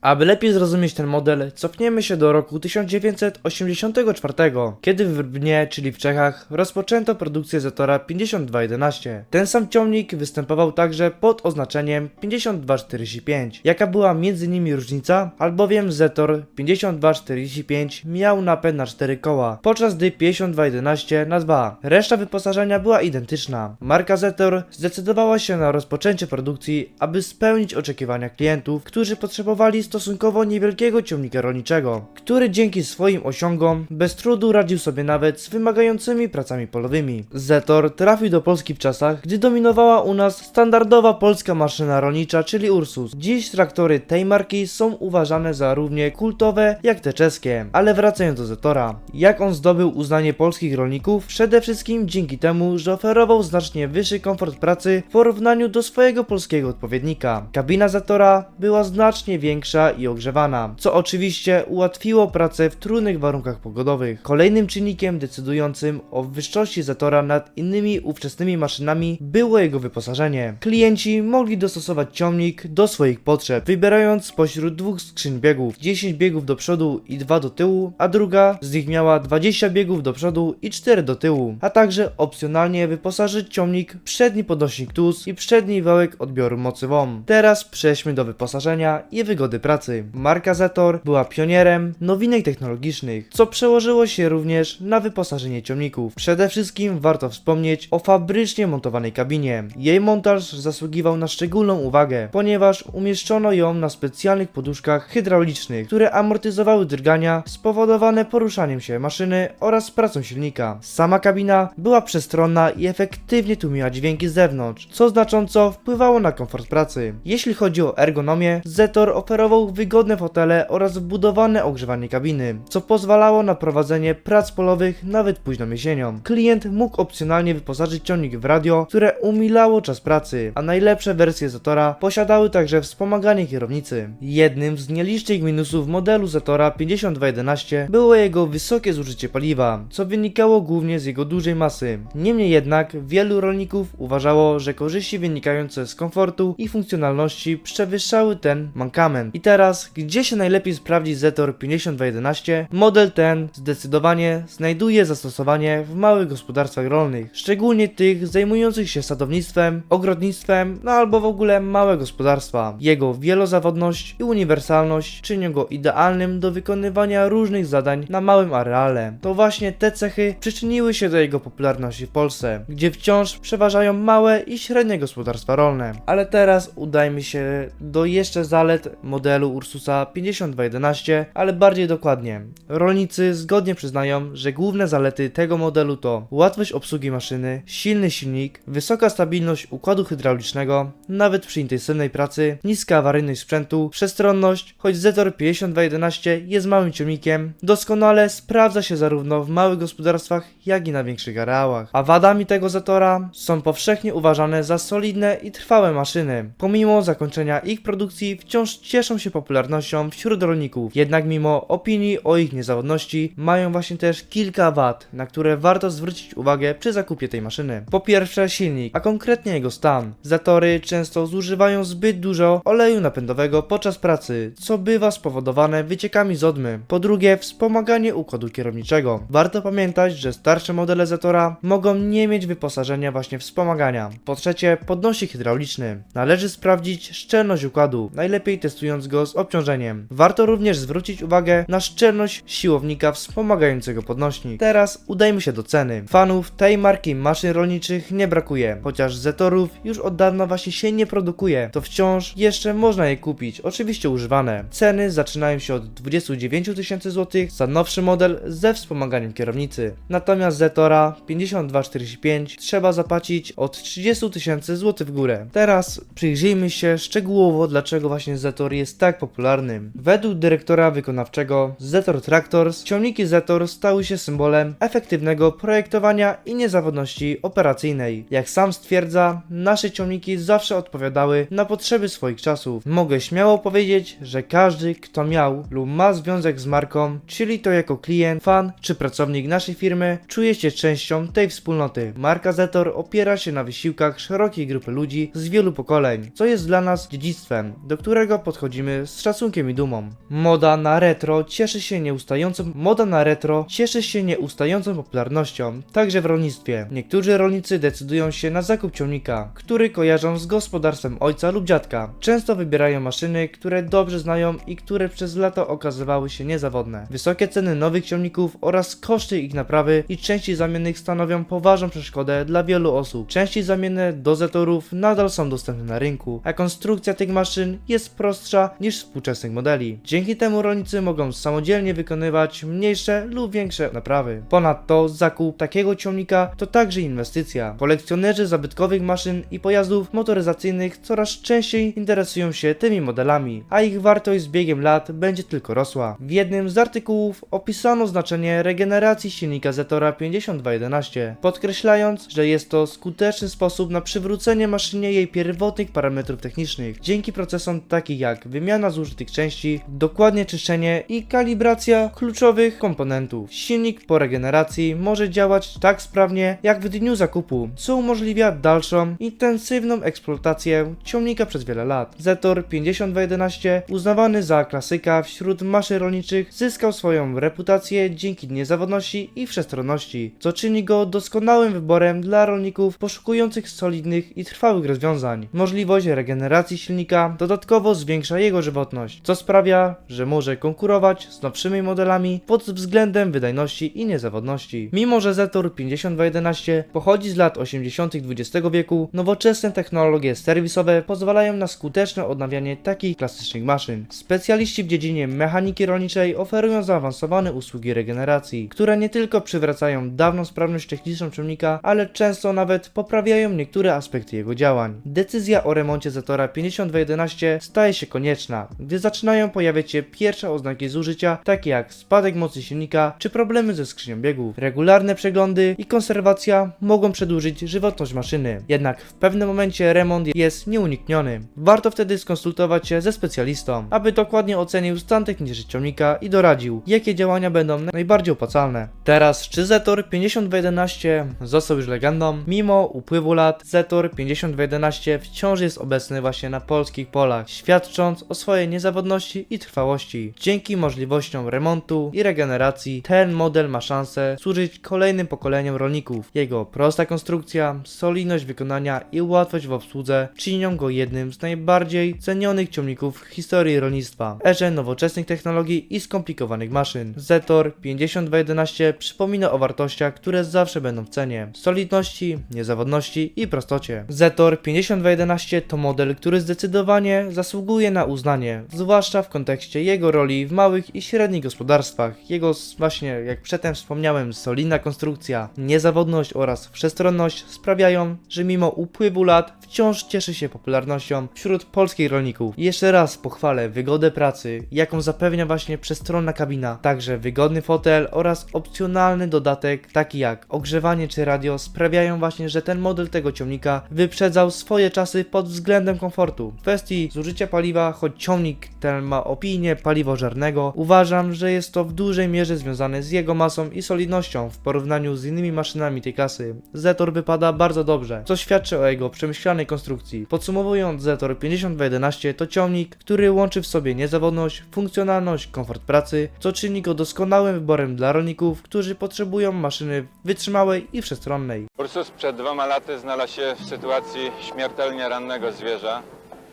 Aby lepiej zrozumieć ten model, cofniemy się do roku 1984, kiedy w Brnie, czyli w Czechach, rozpoczęto produkcję Zetora 5211. Ten sam ciągnik występował także pod oznaczeniem 5245. Jaka była między nimi różnica? Albowiem Zetor 5245 miał napęd na 4 koła, podczas gdy 5211 na 2. Reszta wyposażenia była identyczna. Marka Zetor zdecydowała się na rozpoczęcie produkcji, aby spełnić oczekiwania klientów, którzy potrzebowali stosunkowo niewielkiego ciągnika rolniczego, który dzięki swoim osiągom bez trudu radził sobie nawet z wymagającymi pracami polowymi. Zetor trafił do Polski w czasach, gdy dominowała u nas standardowa polska maszyna rolnicza, czyli Ursus. Dziś traktory tej marki są uważane za równie kultowe jak te czeskie. Ale wracając do Zetora, jak on zdobył uznanie polskich rolników? Przede wszystkim dzięki temu, że oferował znacznie wyższy komfort pracy w porównaniu do swojego polskiego odpowiednika. Kabina Zetora była znacznie większa i ogrzewana, co oczywiście ułatwiło pracę w trudnych warunkach pogodowych. Kolejnym czynnikiem decydującym o wyższości Zetora nad innymi ówczesnymi maszynami było jego wyposażenie. Klienci mogli dostosować ciągnik do swoich potrzeb, wybierając spośród dwóch skrzyń biegów, 10 biegów do przodu i 2 do tyłu, a druga z nich miała 20 biegów do przodu i 4 do tyłu, a także opcjonalnie wyposażyć ciągnik przedni podnośnik TUS i przedni wałek odbioru mocy WOM. Teraz przejdźmy do wyposażenia i wygody pracy. Marka Zetor była pionierem nowinek technologicznych, co przełożyło się również na wyposażenie ciągników. Przede wszystkim warto wspomnieć o fabrycznie montowanej kabinie. Jej montaż zasługiwał na szczególną uwagę, ponieważ umieszczono ją na specjalnych poduszkach hydraulicznych, które amortyzowały drgania spowodowane poruszaniem się maszyny oraz pracą silnika. Sama kabina była przestronna i efektywnie tłumiła dźwięki z zewnątrz, co znacząco wpływało na komfort pracy. Jeśli chodzi o ergonomię, Zetor oferował wygodne fotele oraz wbudowane ogrzewanie kabiny, co pozwalało na prowadzenie prac polowych nawet późną jesienią. Klient mógł opcjonalnie wyposażyć ciągnik w radio, które umilało czas pracy, a najlepsze wersje Zetora posiadały także wspomaganie kierownicy. Jednym z nielicznych minusów modelu Zetora 5211 było jego wysokie zużycie paliwa, co wynikało głównie z jego dużej masy. Niemniej jednak wielu rolników uważało, że korzyści wynikające z komfortu i funkcjonalności przewyższały ten mankament. I teraz, gdzie się najlepiej sprawdzi Zetor 5211? Model ten zdecydowanie znajduje zastosowanie w małych gospodarstwach rolnych, szczególnie tych zajmujących się sadownictwem, ogrodnictwem, no albo w ogóle małe gospodarstwa. Jego wielozawodność i uniwersalność czynią go idealnym do wykonywania różnych zadań na małym areale. To właśnie te cechy przyczyniły się do jego popularności w Polsce, gdzie wciąż przeważają małe i średnie gospodarstwa rolne. Ale teraz udajmy się do jeszcze zalet modelu Ursusa 5211, ale bardziej dokładnie. Rolnicy zgodnie przyznają, że główne zalety tego modelu to łatwość obsługi maszyny, silny silnik, wysoka stabilność układu hydraulicznego, nawet przy intensywnej pracy, niska awaryjność sprzętu, przestronność, choć Zetor 5211 jest małym ciągnikiem, doskonale sprawdza się zarówno w małych gospodarstwach, jak i na większych areałach. A wadami tego Zetora są powszechnie uważane za solidne i trwałe maszyny. Pomimo zakończenia ich produkcji wciąż cieszą się popularnością wśród rolników. Jednak mimo opinii o ich niezawodności mają właśnie też kilka wad, na które warto zwrócić uwagę przy zakupie tej maszyny. Po pierwsze silnik, a konkretnie jego stan. Zatory często zużywają zbyt dużo oleju napędowego podczas pracy, co bywa spowodowane wyciekami z odmy. Po drugie wspomaganie układu kierowniczego. Warto pamiętać, że starsze modele Zetora mogą nie mieć wyposażenia właśnie wspomagania. Po trzecie podnośnik hydrauliczny. Należy sprawdzić szczelność układu, najlepiej testując go z obciążeniem. Warto również zwrócić uwagę na szczelność siłownika wspomagającego podnośnik. Teraz udajmy się do ceny. Fanów tej marki maszyn rolniczych nie brakuje, chociaż Zetorów już od dawna właśnie się nie produkuje, to wciąż jeszcze można je kupić, oczywiście używane. Ceny zaczynają się od 29 tysięcy złotych za nowszy model ze wspomaganiem kierownicy. Natomiast Zetora 5245 trzeba zapłacić od 30 tysięcy złotych w górę. Teraz przyjrzyjmy się szczegółowo dlaczego właśnie Zetor jest tak popularny. Według dyrektora wykonawczego Zetor Tractors ciągniki Zetor stały się symbolem efektywnego projektowania i niezawodności operacyjnej. Jak sam stwierdza, nasze ciągniki zawsze odpowiadały na potrzeby swoich czasów. Mogę śmiało powiedzieć, że każdy, kto miał lub ma związek z marką, czyli to jako klient, fan czy pracownik naszej firmy, czuje się częścią tej wspólnoty. Marka Zetor opiera się na wysiłkach szerokiej grupy ludzi z wielu pokoleń, co jest dla nas dziedzictwem, do którego podchodzimy z szacunkiem i dumą. Moda na retro cieszy się nieustającą moda na retro cieszy się nieustającą popularnością, także w rolnictwie. Niektórzy rolnicy decydują się na zakup ciągnika, który kojarzą z gospodarstwem ojca lub dziadka. Często wybierają maszyny, które dobrze znają i które przez lata okazywały się niezawodne. Wysokie ceny nowych ciągników oraz koszty ich naprawy i części zamiennych stanowią poważną przeszkodę dla wielu osób. Części zamienne dozatorów nadal są dostępne na rynku, a konstrukcja tych maszyn jest prostsza niż współczesnych modeli. Dzięki temu rolnicy mogą samodzielnie wykonywać mniejsze lub większe naprawy. Ponadto zakup takiego ciągnika to także inwestycja. Kolekcjonerzy zabytkowych maszyn i pojazdów motoryzacyjnych coraz częściej interesują się tymi modelami, a ich wartość z biegiem lat będzie tylko rosła. W jednym z artykułów opisano znaczenie regeneracji silnika Zetora 5211, podkreślając, że jest to skuteczny sposób na przywrócenie maszynie jej pierwotnych parametrów technicznych, dzięki procesom takich jak wymiana zużytych części, dokładnie czyszczenie i kalibracja kluczowych komponentów. Silnik po regeneracji może działać tak sprawnie jak w dniu zakupu, co umożliwia dalszą, intensywną eksploatację ciągnika przez wiele lat. Zetor 5211, uznawany za klasyka wśród maszyn rolniczych, zyskał swoją reputację dzięki niezawodności i wszechstronności, co czyni go doskonałym wyborem dla rolników poszukujących solidnych i trwałych rozwiązań. Możliwość regeneracji silnika dodatkowo zwiększa jego żywotność, co sprawia, że może konkurować z nowszymi modelami pod względem wydajności i niezawodności. Mimo, że Zetor 5211 pochodzi z lat 80. XX wieku, nowoczesne technologie serwisowe pozwalają na skuteczne odnawianie takich klasycznych maszyn. Specjaliści w dziedzinie mechaniki rolniczej oferują zaawansowane usługi regeneracji, które nie tylko przywracają dawną sprawność techniczną ciągnika, ale często nawet poprawiają niektóre aspekty jego działań. Decyzja o remoncie Zetora 5211 staje się konieczna, gdy zaczynają pojawiać się pierwsze oznaki zużycia, takie jak spadek mocy silnika czy problemy ze skrzynią biegów. Regularne przeglądy i konserwacja mogą przedłużyć żywotność maszyny, jednak w pewnym momencie remont jest nieunikniony. Warto wtedy skonsultować się ze specjalistą, aby dokładnie ocenił stan techniczny ciągnika i doradził, jakie działania będą najbardziej opłacalne. Teraz, czy Zetor 5211 został już legendą? Mimo upływu lat, Zetor 5211 wciąż jest obecny właśnie na polskich polach, świadcząc o swojej niezawodności i trwałości. Dzięki możliwościom remontu i regeneracji, ten model ma szansę służyć kolejnym pokoleniom rolników. Jego prosta konstrukcja, solidność wykonania i łatwość w obsłudze czynią go jednym z najbardziej cenionych ciągników w historii rolnictwa. Erze nowoczesnych technologii i skomplikowanych maszyn. Zetor 5211 przypomina o wartościach, które zawsze będą w cenie. Solidności, niezawodności i prostocie. Zetor 5211 to model, który zdecydowanie zasługuje na uznanie, zwłaszcza w kontekście jego roli w małych i średnich gospodarstwach. Jego właśnie, jak przedtem wspomniałem, solidna konstrukcja, niezawodność oraz wszechstronność sprawiają, że mimo upływu lat wciąż cieszy się popularnością wśród polskich rolników. Jeszcze raz pochwalę wygodę pracy, jaką zapewnia właśnie przestronna kabina, także wygodny fotel oraz opcjonalny dodatek taki jak ogrzewanie czy radio sprawiają właśnie, że ten model tego ciągnika wyprzedzał swoje czasy pod względem komfortu. W kwestii zużycia paliwa, choć ciągnik ten ma opinię paliwożernego, uważam, że jest to w dużej mierze związane z jego masą i solidnością w porównaniu z innymi maszynami tej klasy. Zetor wypada bardzo dobrze, co świadczy o jego przemyślanej konstrukcji. Podsumowując, Zetor 5211 to ciągnik, który łączy w sobie niezawodność, funkcjonalność, komfort pracy, co czyni go doskonałym wyborem dla rolników, którzy potrzebują maszyny wytrzymałej i wszechstronnej. Ursus przed dwoma laty znalazł się w sytuacji śmiertelnie rannego zwierza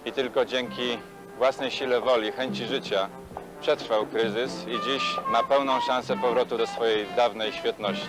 i tylko dzięki własnej sile woli, chęci życia przetrwał kryzys i dziś ma pełną szansę powrotu do swojej dawnej świetności.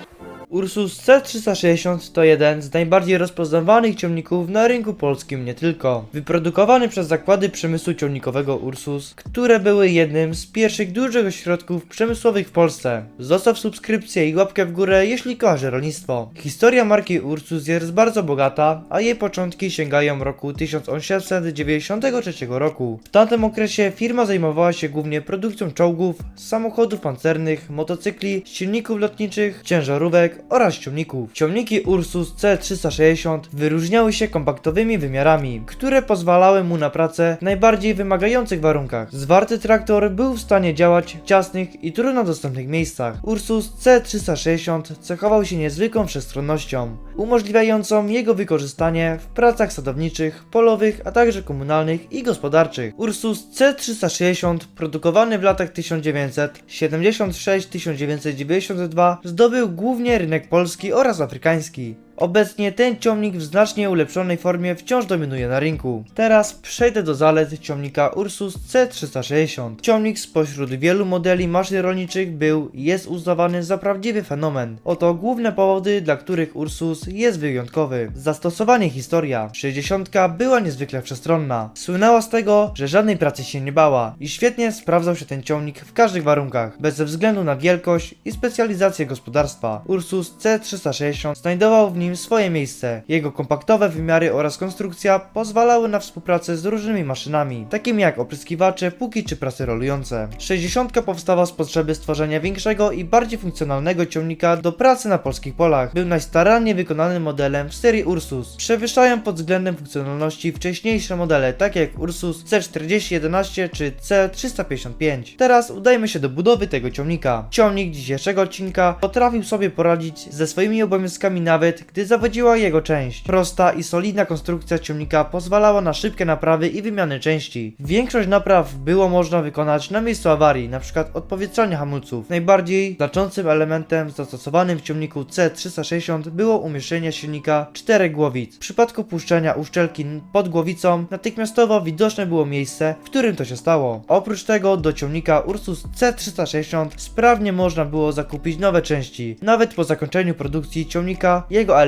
Ursus C360 to jeden z najbardziej rozpoznawanych ciągników na rynku polskim nie tylko. Wyprodukowany przez zakłady przemysłu ciągnikowego Ursus, które były jednym z pierwszych dużych ośrodków przemysłowych w Polsce. Zostaw subskrypcję i łapkę w górę, jeśli kochasz rolnictwo. Historia marki Ursus jest bardzo bogata, a jej początki sięgają roku 1893 roku. W tamtym okresie firma zajmowała się głównie produkcją czołgów, samochodów pancernych, motocykli, silników lotniczych, ciężarówek oraz ciągników. Ciągniki Ursus C360 wyróżniały się kompaktowymi wymiarami, które pozwalały mu na pracę w najbardziej wymagających warunkach. Zwarty traktor był w stanie działać w ciasnych i trudno dostępnych miejscach. Ursus C360 cechował się niezwykłą wszechstronnością, umożliwiającą jego wykorzystanie w pracach sadowniczych, polowych, a także komunalnych i gospodarczych. Ursus C360, produkowany w latach 1976-1992, zdobył głównie rynek polski oraz afrykański. Obecnie ten ciągnik w znacznie ulepszonej formie wciąż dominuje na rynku. Teraz przejdę do zalet ciągnika Ursus C360. Ciągnik spośród wielu modeli maszyn rolniczych był i jest uznawany za prawdziwy fenomen. Oto główne powody, dla których Ursus jest wyjątkowy. Zastosowanie historia. 60 była niezwykle przestronna. Słynęła z tego, że żadnej pracy się nie bała i świetnie sprawdzał się ten ciągnik w każdych warunkach, bez względu na wielkość i specjalizację gospodarstwa. Ursus C360 znajdował w nim swoje miejsce. Jego kompaktowe wymiary oraz konstrukcja pozwalały na współpracę z różnymi maszynami, takimi jak opryskiwacze, puki czy prasy rolujące. 60 powstała z potrzeby stworzenia większego i bardziej funkcjonalnego ciągnika do pracy na polskich polach. Był najstarannie wykonanym modelem w serii Ursus. Przewyższają pod względem funkcjonalności wcześniejsze modele, takie jak Ursus C4011 czy C355. Teraz udajmy się do budowy tego ciągnika. Ciągnik dzisiejszego odcinka potrafił sobie poradzić ze swoimi obowiązkami nawet, gdy zawodziła jego część. Prosta i solidna konstrukcja ciągnika pozwalała na szybkie naprawy i wymiany części. Większość napraw było można wykonać na miejscu awarii, np. odpowietrzania hamulców. Najbardziej znaczącym elementem zastosowanym w ciągniku C360 było umieszczenie silnika czterech głowic. W przypadku puszczenia uszczelki pod głowicą natychmiastowo widoczne było miejsce, w którym to się stało. Oprócz tego do ciągnika Ursus C360 sprawnie można było zakupić nowe części. Nawet po zakończeniu produkcji ciągnika, jego elementy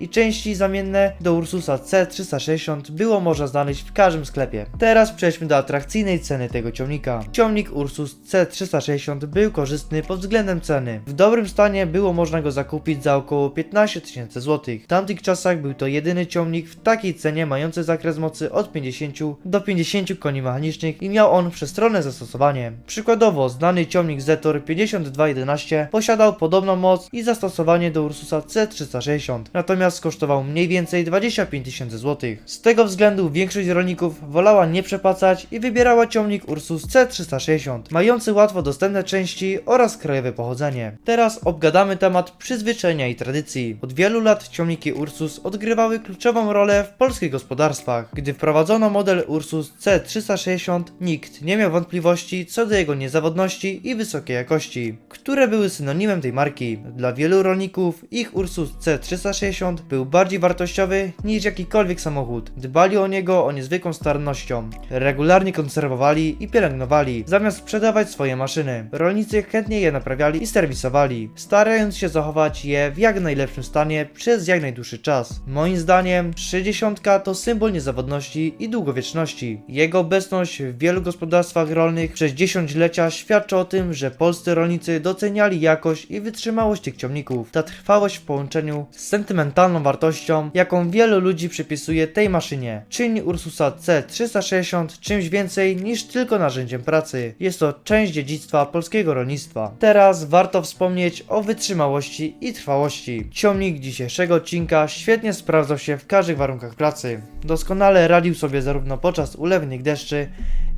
i części zamienne do Ursusa C360 było można znaleźć w każdym sklepie. Teraz przejdźmy do atrakcyjnej ceny tego ciągnika. Ciągnik Ursus C360 był korzystny pod względem ceny. W dobrym stanie było można go zakupić za około 15 tysięcy złotych. W tamtych czasach był to jedyny ciągnik w takiej cenie mający zakres mocy od 50 do 50 koni mechanicznych i miał on wszechstronne zastosowanie. Przykładowo znany ciągnik Zetor 5211 posiadał podobną moc i zastosowanie do Ursusa C360, natomiast kosztował mniej więcej 25 tysięcy złotych. Z tego względu większość rolników wolała nie przepłacać i wybierała ciągnik Ursus C360, mający łatwo dostępne części oraz krajowe pochodzenie. Teraz obgadamy temat przyzwyczajenia i tradycji. Od wielu lat ciągniki Ursus odgrywały kluczową rolę w polskich gospodarstwach. Gdy wprowadzono model Ursus C360, nikt nie miał wątpliwości co do jego niezawodności i wysokiej jakości, które były synonimem tej marki. Dla wielu rolników ich Ursus C360 był bardziej wartościowy niż jakikolwiek samochód. Dbali o niego o niezwykłą starannością. Regularnie konserwowali i pielęgnowali, zamiast sprzedawać swoje maszyny. Rolnicy chętnie je naprawiali i serwisowali, starając się zachować je w jak najlepszym stanie przez jak najdłuższy czas. Moim zdaniem 60 to symbol niezawodności i długowieczności. Jego obecność w wielu gospodarstwach rolnych przez dziesięciolecia świadczy o tym, że polscy rolnicy doceniali jakość i wytrzymałość tych ciągników. Ta trwałość w połączeniu z sentymentalną wartością, jaką wielu ludzi przypisuje tej maszynie, czyni Ursusa C360 czymś więcej niż tylko narzędziem pracy. Jest to część dziedzictwa polskiego rolnictwa. Teraz warto wspomnieć o wytrzymałości i trwałości. Ciągnik dzisiejszego odcinka świetnie sprawdzał się w każdych warunkach pracy. Doskonale radził sobie zarówno podczas ulewnych deszczy,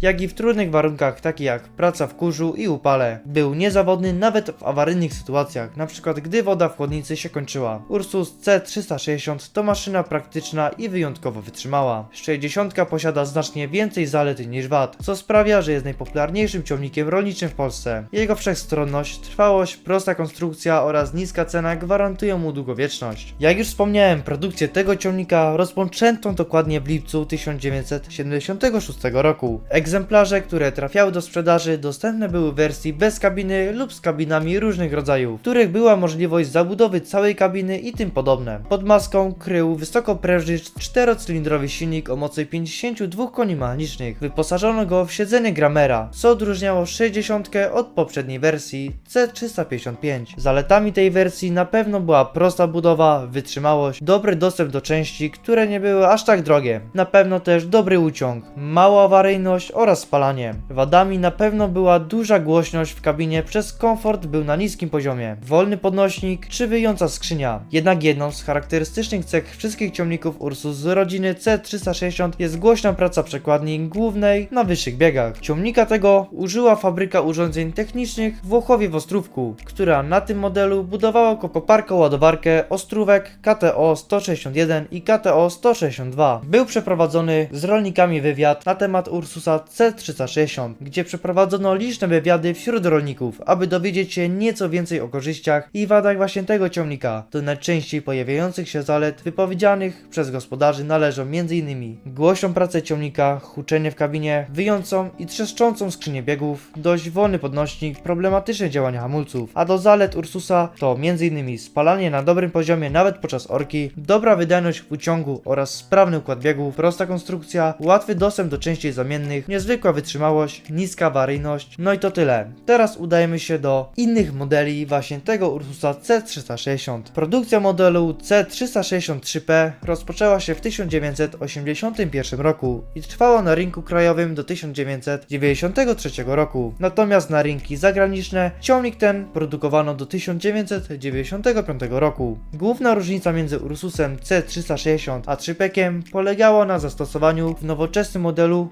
jak i w trudnych warunkach, takich jak praca w kurzu i upale. Był niezawodny nawet w awaryjnych sytuacjach, np. gdy woda w chłodnicy się kończyła. Ursus C360 to maszyna praktyczna i wyjątkowo wytrzymała. 60 posiada znacznie więcej zalet niż wad, co sprawia, że jest najpopularniejszym ciągnikiem rolniczym w Polsce. Jego wszechstronność, trwałość, prosta konstrukcja oraz niska cena gwarantują mu długowieczność. Jak już wspomniałem, produkcję tego ciągnika rozpoczęto dokładnie w lipcu 1976 roku. Egzemplarze, które trafiały do sprzedaży, dostępne były w wersji bez kabiny lub z kabinami różnych rodzajów, w których była możliwość zabudowy całej kabiny i tym podobne. Pod maską krył wysokoprężny czterocylindrowy silnik o mocy 52 koni mechanicznych. Wyposażono go w siedzenie Gramera, co odróżniało 60 od poprzedniej wersji C355. Zaletami tej wersji na pewno była prosta budowa, wytrzymałość, dobry dostęp do części, które nie były aż tak drogie. Na pewno też dobry uciąg, mała awaryjność oraz spalanie. Wadami na pewno była duża głośność w kabinie przez komfort był na niskim poziomie. Wolny podnośnik czy wyjąca skrzynia. Jednak jedną z charakterystycznych cech wszystkich ciągników Ursus z rodziny C360 jest głośna praca przekładni głównej na wyższych biegach. Ciągnika tego użyła fabryka urządzeń technicznych w Włochowie w Ostrówku, która na tym modelu budowała koparkę ładowarkę Ostrówek KTO 161 i KTO 162. Był przeprowadzony z rolnikami wywiad na temat Ursusa C360, gdzie przeprowadzono liczne wywiady wśród rolników, aby dowiedzieć się nieco więcej o korzyściach i wadach właśnie tego ciągnika. Do najczęściej pojawiających się zalet wypowiedzianych przez gospodarzy należą m.in. głośną pracę ciągnika, huczenie w kabinie, wyjącą i trzeszczącą skrzynię biegów, dość wolny podnośnik, problematyczne działania hamulców, a do zalet Ursusa to m.in. spalanie na dobrym poziomie nawet podczas orki, dobra wydajność w uciągu oraz sprawny układ biegów, prosta konstrukcja, łatwy dostęp do części zamiennych, niezwykła wytrzymałość, niska awaryjność, no i to tyle. Teraz udajemy się do innych modeli właśnie tego Ursusa C360. Produkcja modelu C363P rozpoczęła się w 1981 roku i trwała na rynku krajowym do 1993 roku. Natomiast na rynki zagraniczne ciągnik ten produkowano do 1995 roku. Główna różnica między Ursusem C360 a 3PEkiem polegała na zastosowaniu w nowoczesnym modelu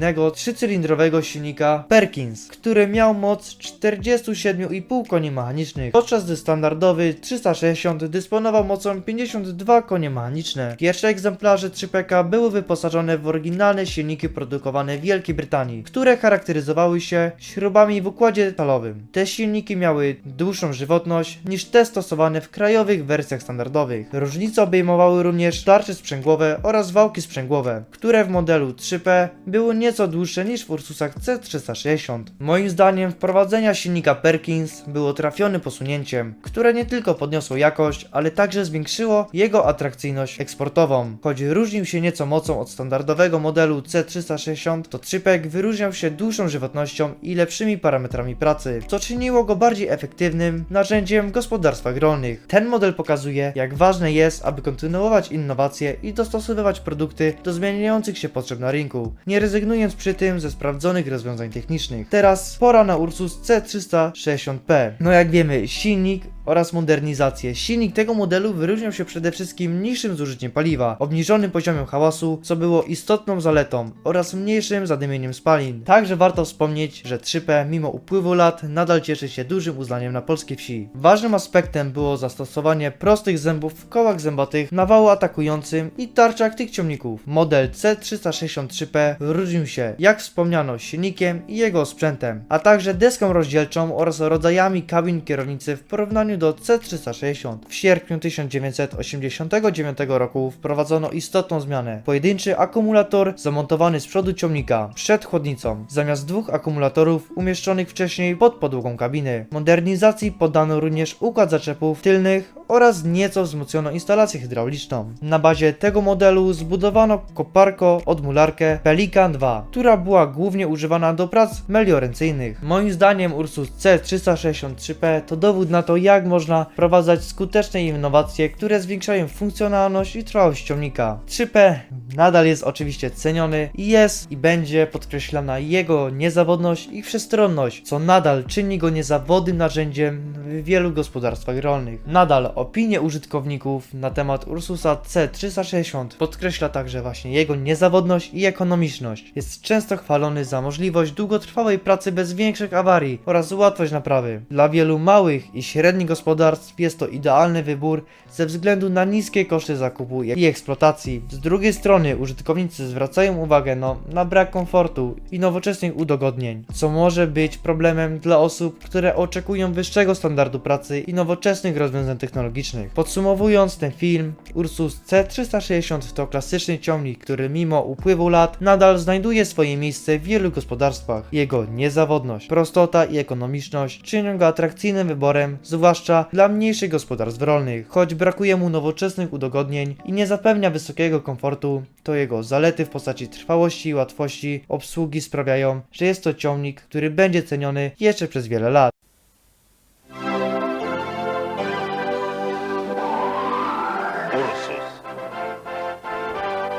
postlicencyjnego trzycylindrowego silnika Perkins, który miał moc 47,5 koni mechanicznych, podczas gdy standardowy 360 dysponował mocą 52 konie mechaniczne. Pierwsze egzemplarze 3PK były wyposażone w oryginalne silniki produkowane w Wielkiej Brytanii, które charakteryzowały się śrubami w układzie talowym. Te silniki miały dłuższą żywotność niż te stosowane w krajowych wersjach standardowych. Różnice obejmowały również tarcze sprzęgłowe oraz wałki sprzęgłowe, które w modelu 3P były nieco dłuższe niż w Ursusach C360. Moim zdaniem wprowadzenia silnika Perkins było trafionym posunięciem, które nie tylko podniosło jakość, ale także zwiększyło jego atrakcyjność eksportową. Choć różnił się nieco mocą od standardowego modelu C360, to 3PEG wyróżniał się dłuższą żywotnością i lepszymi parametrami pracy, co czyniło go bardziej efektywnym narzędziem w gospodarstwach rolnych. Ten model pokazuje, jak ważne jest, aby kontynuować innowacje i dostosowywać produkty do zmieniających się potrzeb na rynku, nie rezygnując przy tym ze sprawdzonych rozwiązań technicznych. Teraz pora na Ursus C360P. No jak wiemy, silnik oraz modernizację. Silnik tego modelu wyróżniał się przede wszystkim niższym zużyciem paliwa, obniżonym poziomem hałasu, co było istotną zaletą, oraz mniejszym zadymieniem spalin. Także warto wspomnieć, że 3P mimo upływu lat nadal cieszy się dużym uznaniem na polskiej wsi. Ważnym aspektem było zastosowanie prostych zębów w kołach zębatych na wału atakującym i tarczach tych ciągników. Model C363P różnił się, jak wspomniano, silnikiem i jego sprzętem, a także deską rozdzielczą oraz rodzajami kabin kierownicy w porównaniu do C360. W sierpniu 1989 roku wprowadzono istotną zmianę. Pojedynczy akumulator zamontowany z przodu ciągnika, przed chłodnicą, zamiast dwóch akumulatorów umieszczonych wcześniej pod podłogą kabiny. Modernizacji poddano również układ zaczepów tylnych oraz nieco wzmocniono instalację hydrauliczną. Na bazie tego modelu zbudowano koparko odmularkę Pelikan 2, która była głównie używana do prac melioracyjnych. Moim zdaniem Ursus C363P to dowód na to, jak można wprowadzać skuteczne innowacje, które zwiększają funkcjonalność i trwałość ciągnika. 3P nadal jest oczywiście ceniony i jest i będzie podkreślana jego niezawodność i wszechstronność, co nadal czyni go niezawodnym narzędziem w wielu gospodarstwach rolnych. Nadal opinie użytkowników na temat Ursusa C360 podkreśla także właśnie jego niezawodność i ekonomiczność. Jest często chwalony za możliwość długotrwałej pracy bez większych awarii oraz łatwość naprawy. Dla wielu małych i średnich gospodarstw jest to idealny wybór ze względu na niskie koszty zakupu i eksploatacji. Z drugiej strony użytkownicy zwracają uwagę no, na brak komfortu i nowoczesnych udogodnień, co może być problemem dla osób, które oczekują wyższego standardu pracy i nowoczesnych rozwiązań technologicznych. Podsumowując ten film, Ursus C360 to klasyczny ciągnik, który mimo upływu lat nadal znajduje swoje miejsce w wielu gospodarstwach. Jego niezawodność, prostota i ekonomiczność czynią go atrakcyjnym wyborem, zwłaszcza zwłaszcza dla mniejszych gospodarstw rolnych. Choć brakuje mu nowoczesnych udogodnień i nie zapewnia wysokiego komfortu, to jego zalety w postaci trwałości i łatwości obsługi sprawiają, że jest to ciągnik, który będzie ceniony jeszcze przez wiele lat. Ursus.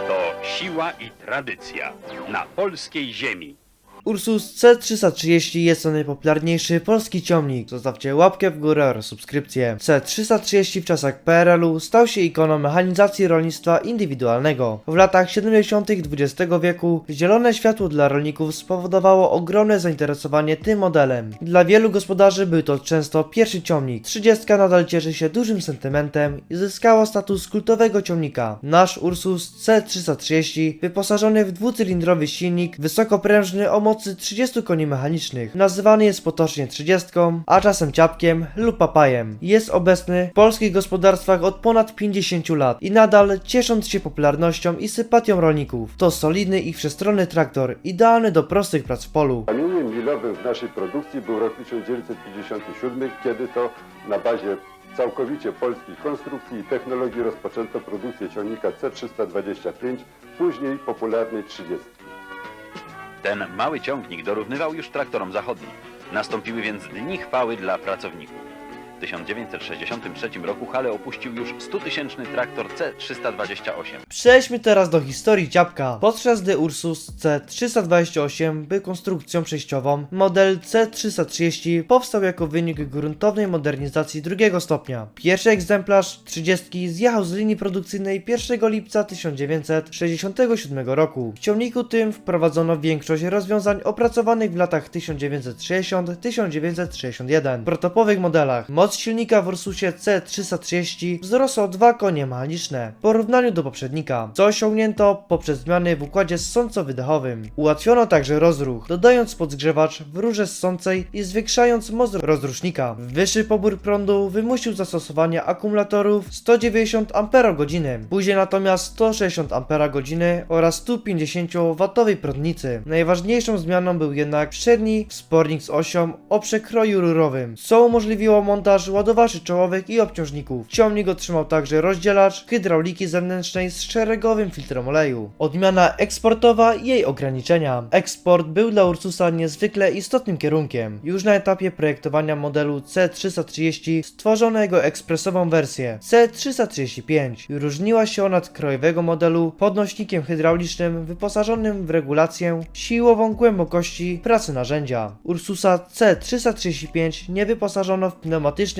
To siła i tradycja na polskiej ziemi. Ursus C330 jest to najpopularniejszy polski ciągnik. Zostawcie łapkę w górę oraz subskrypcję. C330 w czasach PRL-u stał się ikoną mechanizacji rolnictwa indywidualnego. W latach 70. XX wieku zielone światło dla rolników spowodowało ogromne zainteresowanie tym modelem. Dla wielu gospodarzy był to często pierwszy ciągnik. 30 nadal cieszy się dużym sentymentem i zyskała status kultowego ciągnika. Nasz Ursus C330 wyposażony w dwucylindrowy silnik wysokoprężny o mocy 30 koni mechanicznych. Nazywany jest potocznie 30, a czasem ciapkiem lub papajem. Jest obecny w polskich gospodarstwach od ponad 50 lat i nadal ciesząc się popularnością i sympatią rolników. To solidny i wszechstronny traktor, idealny do prostych prac w polu. Kamieniem milowym w naszej produkcji był rok 1957, kiedy to na bazie całkowicie polskich konstrukcji i technologii rozpoczęto produkcję ciągnika C325, później popularnej 30. Ten mały ciągnik dorównywał już traktorom zachodnim. Nastąpiły więc dni chwały dla pracowników. W 1963 roku Hale opuścił już 100-tysięczny traktor C328. Przejdźmy teraz do historii ciapka. Podczas gdy Ursus C328 był konstrukcją przejściową, model C330 powstał jako wynik gruntownej modernizacji drugiego stopnia. Pierwszy egzemplarz 30 zjechał z linii produkcyjnej 1 lipca 1967 roku. W ciągniku tym wprowadzono większość rozwiązań opracowanych w latach 1960-1961 w protopowych modelach. Moc silnika w Ursusie C330 wzrosła o 2 konie mechaniczne w porównaniu do poprzednika, co osiągnięto poprzez zmiany w układzie ssąco-wydechowym. Ułatwiono także rozruch, dodając podgrzewacz w rurze ssącej i zwiększając moc rozrusznika. Wyższy pobór prądu wymusił zastosowanie akumulatorów 190 Ah, później natomiast 160 Ah oraz 150 W prądnicy. Najważniejszą zmianą był jednak przedni wspornik z osią o przekroju rurowym, co umożliwiło montaż ładowaczy czołowych i obciążników. Ciągnik otrzymał także rozdzielacz hydrauliki zewnętrznej z szeregowym filtrem oleju. Odmiana eksportowa i jej ograniczenia. Eksport był dla Ursusa niezwykle istotnym kierunkiem. Już na etapie projektowania modelu C330 stworzono jego ekspresową wersję C335. Różniła się ona od krajowego modelu podnośnikiem hydraulicznym wyposażonym w regulację siłową głębokości pracy narzędzia. Ursusa C335 nie wyposażono w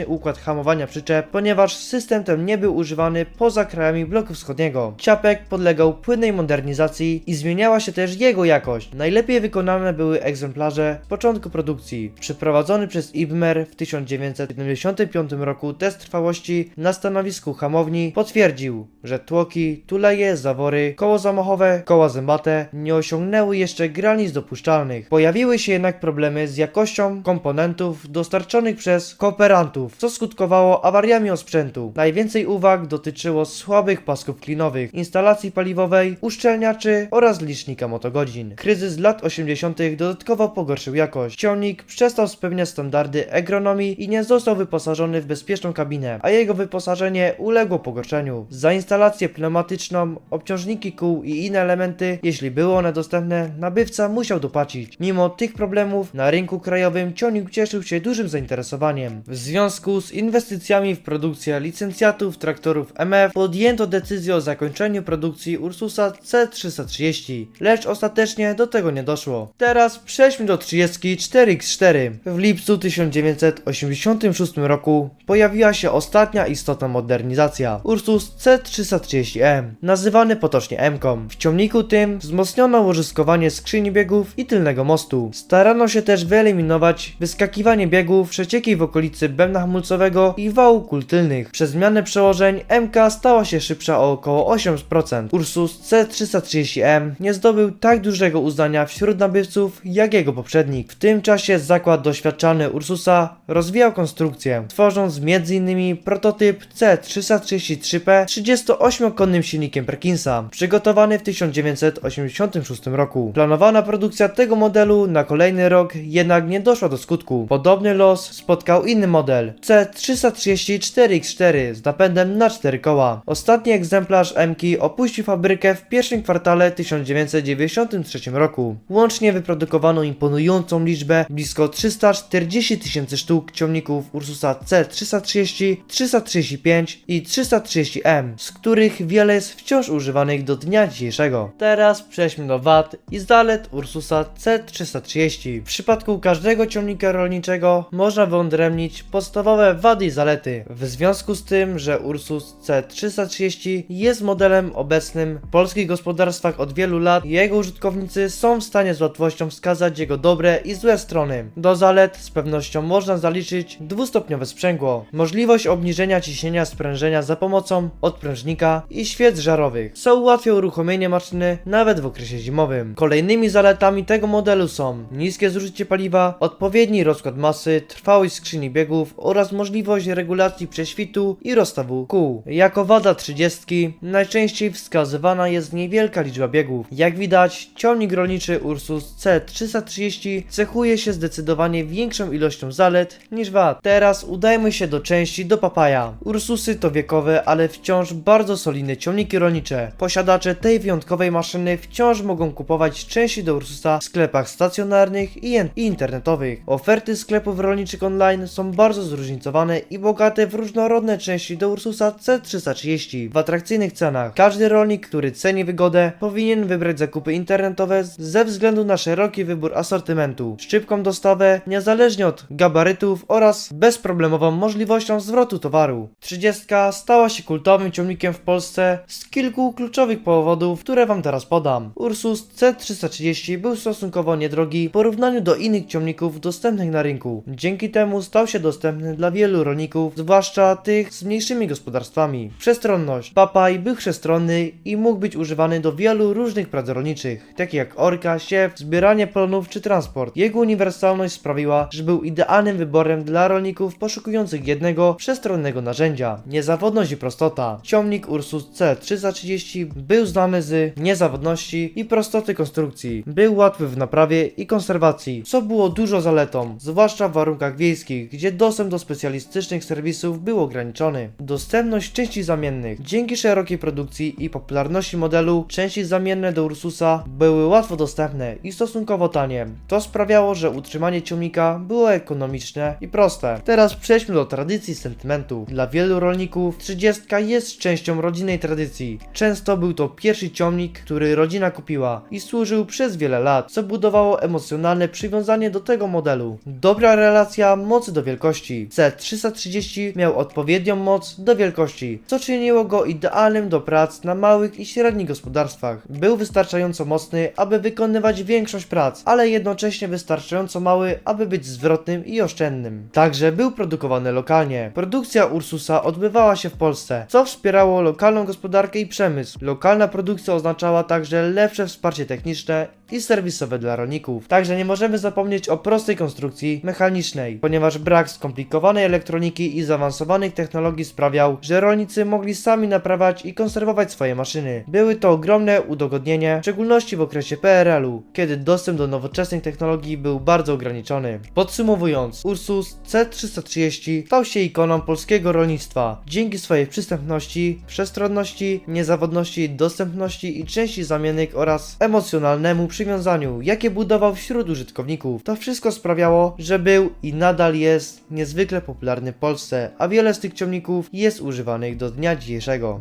układ hamowania przyczep, ponieważ system ten nie był używany poza krajami bloku wschodniego. Ciapek podlegał płynnej modernizacji i zmieniała się też jego jakość. Najlepiej wykonane były egzemplarze z początku produkcji. Przeprowadzony przez Ibmer w 1975 roku test trwałości na stanowisku hamowni potwierdził, że tłoki, tuleje, zawory, koło zamachowe, koła zębate nie osiągnęły jeszcze granic dopuszczalnych. Pojawiły się jednak problemy z jakością komponentów dostarczonych przez kooperantów, co skutkowało awariami osprzętu. Najwięcej uwag dotyczyło słabych pasków klinowych, instalacji paliwowej, uszczelniaczy oraz licznika motogodzin. Kryzys lat 80. dodatkowo pogorszył jakość. Ciągnik przestał spełniać standardy agronomii i nie został wyposażony w bezpieczną kabinę, a jego wyposażenie uległo pogorszeniu. Za instalację pneumatyczną, obciążniki kół i inne elementy, jeśli były one dostępne, nabywca musiał dopłacić. Mimo tych problemów na rynku krajowym ciągnik cieszył się dużym zainteresowaniem. W związku z inwestycjami w produkcję licencjatów traktorów MF podjęto decyzję o zakończeniu produkcji Ursusa C330, lecz ostatecznie do tego nie doszło. Teraz przejdźmy do 34X4. W lipcu 1986 roku pojawiła się ostatnia istotna modernizacja Ursus C330M, nazywany potocznie M-kom. W ciągniku tym wzmocniono łożyskowanie skrzyni biegów i tylnego mostu. Starano się też wyeliminować wyskakiwanie biegów, przecieki w okolicy bębna hamulcowego i wału kul tylnych. Przez zmianę przełożeń MK stała się szybsza o około 8%. Ursus C330M nie zdobył tak dużego uznania wśród nabywców jak jego poprzednik. W tym czasie zakład doświadczalny Ursusa rozwijał konstrukcję, tworząc m.in. prototyp C333P 38-konnym silnikiem Perkinsa, przygotowany w 1986 roku. Planowana produkcja tego modelu na kolejny rok jednak nie doszła do skutku. Podobny los spotkał inny model model C334X4 z napędem na 4 koła. Ostatni egzemplarz M-ki opuścił fabrykę w pierwszym kwartale 1993 roku. Łącznie wyprodukowano imponującą liczbę blisko 340 tysięcy sztuk ciągników Ursusa C330, 335 i 330M, z których wiele jest wciąż używanych do dnia dzisiejszego. Teraz przejdźmy do wad i zalet Ursusa C330. W przypadku każdego ciągnika rolniczego można wyodrębnić podstawowe wady i zalety. W związku z tym, że Ursus C330 jest modelem obecnym w polskich gospodarstwach od wielu lat, jego użytkownicy są w stanie z łatwością wskazać jego dobre i złe strony. Do zalet z pewnością można zaliczyć dwustopniowe sprzęgło, możliwość obniżenia ciśnienia sprężenia za pomocą odprężnika i świec żarowych, co ułatwia uruchomienie maszyny nawet w okresie zimowym. Kolejnymi zaletami tego modelu są niskie zużycie paliwa, odpowiedni rozkład masy, trwałość skrzyni biegów oraz możliwość regulacji prześwitu i rozstawu kół. Jako wada 30 najczęściej wskazywana jest niewielka liczba biegów. Jak widać, ciągnik rolniczy Ursus C330 cechuje się zdecydowanie większą ilością zalet niż wad. Teraz udajmy się do części do papaja. Ursusy to wiekowe, ale wciąż bardzo solidne ciągniki rolnicze. Posiadacze tej wyjątkowej maszyny wciąż mogą kupować części do Ursusa w sklepach stacjonarnych i, internetowych. Oferty sklepów rolniczych online są bardzo zróżnicowane i bogate w różnorodne części do Ursusa C330 w atrakcyjnych cenach. Każdy rolnik, który ceni wygodę, powinien wybrać zakupy internetowe ze względu na szeroki wybór asortymentu, szybką dostawę, niezależnie od gabarytów oraz bezproblemową możliwością zwrotu towaru. 30 stała się kultowym ciągnikiem w Polsce z kilku kluczowych powodów, które wam teraz podam. Ursus C330 był stosunkowo niedrogi w porównaniu do innych ciągników dostępnych na rynku. Dzięki temu stał się dostępny dla wielu rolników, zwłaszcza tych z mniejszymi gospodarstwami. Przestronność. Papaj był przestronny i mógł być używany do wielu różnych prac rolniczych, takich jak orka, siew, zbieranie plonów czy transport. Jego uniwersalność sprawiła, że był idealnym wyborem dla rolników poszukujących jednego przestronnego narzędzia. Niezawodność i prostota. Ciągnik Ursus C330 był znany z niezawodności i prostoty konstrukcji. Był łatwy w naprawie i konserwacji, co było dużo zaletą, zwłaszcza w warunkach wiejskich, gdzie dostęp do specjalistycznych serwisów był ograniczony. Dostępność części zamiennych. Dzięki szerokiej produkcji i popularności modelu, części zamienne do Ursusa były łatwo dostępne i stosunkowo tanie. To sprawiało, że utrzymanie ciągnika było ekonomiczne i proste. Teraz przejdźmy do tradycji sentymentu. Dla wielu rolników 30 jest częścią rodzinnej tradycji. Często był to pierwszy ciągnik, który rodzina kupiła i służył przez wiele lat, co budowało emocjonalne przywiązanie do tego modelu. Dobra relacja mocy do wielkości. C330 miał odpowiednią moc do wielkości, co czyniło go idealnym do prac na małych i średnich gospodarstwach. Był wystarczająco mocny, aby wykonywać większość prac, ale jednocześnie wystarczająco mały, aby być zwrotnym i oszczędnym. Także był produkowany lokalnie. Produkcja Ursusa odbywała się w Polsce, co wspierało lokalną gospodarkę i przemysł. Lokalna produkcja oznaczała także lepsze wsparcie techniczne i serwisowe dla rolników. Także nie możemy zapomnieć o prostej konstrukcji mechanicznej, ponieważ brak skomplikowanej elektroniki i zaawansowanych technologii sprawiał, że rolnicy mogli sami naprawiać i konserwować swoje maszyny. Były to ogromne udogodnienie, w szczególności w okresie PRL-u, kiedy dostęp do nowoczesnych technologii był bardzo ograniczony. Podsumowując, Ursus C330 stał się ikoną polskiego rolnictwa dzięki swojej przystępności, przestronności, niezawodności, dostępności i części zamiennych oraz emocjonalnemu przywiązaniu, jakie budował wśród użytkowników. To wszystko sprawiało, że był i nadal jest niezwykle popularny w Polsce, a wiele z tych ciągników jest używanych do dnia dzisiejszego.